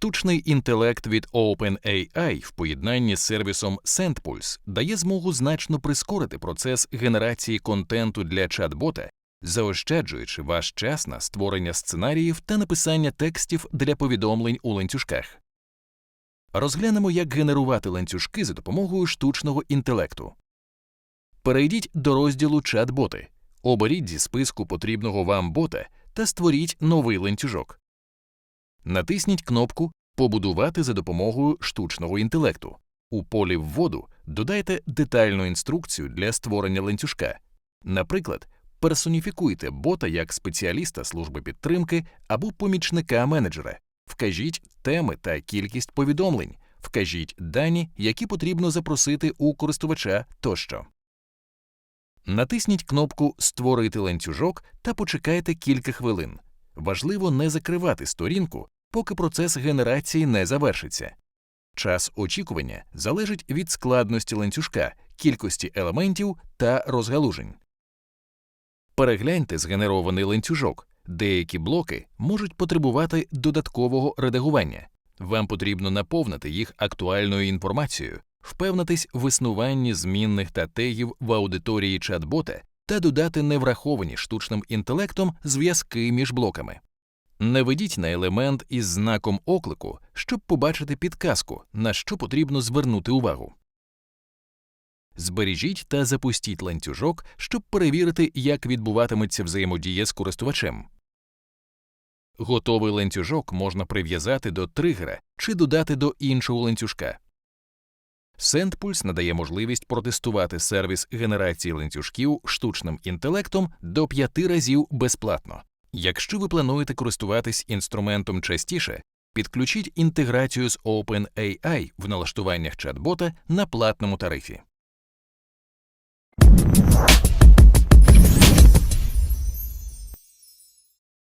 Штучний інтелект від OpenAI в поєднанні з сервісом SendPulse дає змогу значно прискорити процес генерації контенту для чат-бота, заощаджуючи ваш час на створення сценаріїв та написання текстів для повідомлень у ланцюжках. Розглянемо, як генерувати ланцюжки за допомогою штучного інтелекту. Перейдіть до розділу Чат-боти, оберіть зі списку потрібного вам бота та створіть новий ланцюжок. Натисніть кнопку Побудувати за допомогою штучного інтелекту. У полі Вводу додайте детальну інструкцію для створення ланцюжка. Наприклад, персоніфікуйте бота як спеціаліста служби підтримки або помічника менеджера. Вкажіть теми та кількість повідомлень, вкажіть дані, які потрібно запросити у користувача тощо. Натисніть кнопку Створити ланцюжок та почекайте кілька хвилин. Важливо не закривати сторінку, поки процес генерації не завершиться. Час очікування залежить від складності ланцюжка, кількості елементів та розгалужень. Перегляньте згенерований ланцюжок. Деякі блоки можуть потребувати додаткового редагування. Вам потрібно наповнити їх актуальною інформацією, впевнитись в існуванні змінних та тегів в аудиторії чат-бота та додати невраховані штучним інтелектом зв'язки між блоками. Наведіть на елемент із знаком оклику, щоб побачити підказку, на що потрібно звернути увагу. Збережіть та запустіть ланцюжок, щоб перевірити, як відбуватиметься взаємодія з користувачем. Готовий ланцюжок можна прив'язати до тригера чи додати до іншого ланцюжка. SendPulse надає можливість протестувати сервіс генерації ланцюжків штучним інтелектом до 5 разів безплатно. Якщо ви плануєте користуватись інструментом частіше, підключіть інтеграцію з OpenAI в налаштуваннях чат-бота на платному тарифі.